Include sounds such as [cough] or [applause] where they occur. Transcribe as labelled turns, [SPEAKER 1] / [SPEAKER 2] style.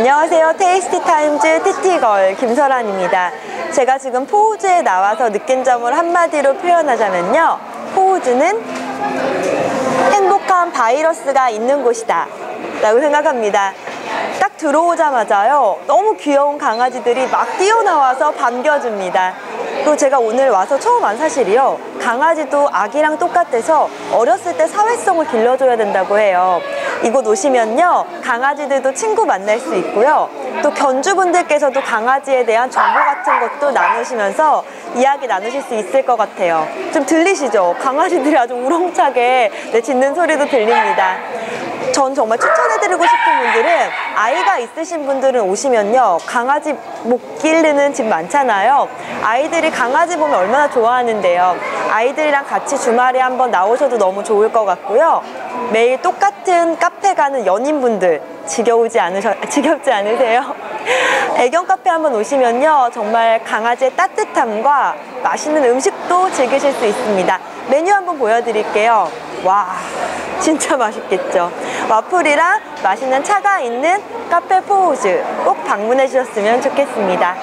[SPEAKER 1] 안녕하세요. 테이스티 타임즈 티티걸 김설아입니다. 제가 지금 포우즈에 나와서 느낀 점을 한마디로 표현하자면요. 포우즈는 행복한 바이러스가 있는 곳이다. 라고 생각합니다. 딱 들어오자마자요. 너무 귀여운 강아지들이 막 뛰어나와서 반겨줍니다. 그리고 제가 오늘 와서 처음 안 사실이요. 강아지도 아기랑 똑같아서 어렸을 때 사회성을 길러줘야 된다고 해요. 이곳 오시면요. 강아지들도 친구 만날 수 있고요. 또 견주분들께서도 강아지에 대한 정보 같은 것도 나누시면서 이야기 나누실 수 있을 것 같아요. 좀 들리시죠? 강아지들이 아주 우렁차게 네, 짖는 소리도 들립니다. 전 정말 추천해드리고 싶은 분들은 아이가 있으신 분들은 오시면요 강아지 못 기르는 집 많잖아요. 아이들이 강아지 보면 얼마나 좋아하는데요. 아이들이랑 같이 주말에 한번 나오셔도 너무 좋을 것 같고요. 매일 똑같은 카페 가는 연인분들 지겨우지 않으셔 [laughs] 지겹지 않으세요? [laughs] 애견 카페 한번 오시면요 정말 강아지의 따뜻함과 맛있는 음식도 즐기실 수 있습니다 메뉴 한번 보여드릴게요. 와 진짜 맛있겠죠? 와플이랑 맛있는 차가 있는 카페 포우즈 꼭 방문해 주셨으면 좋겠습니다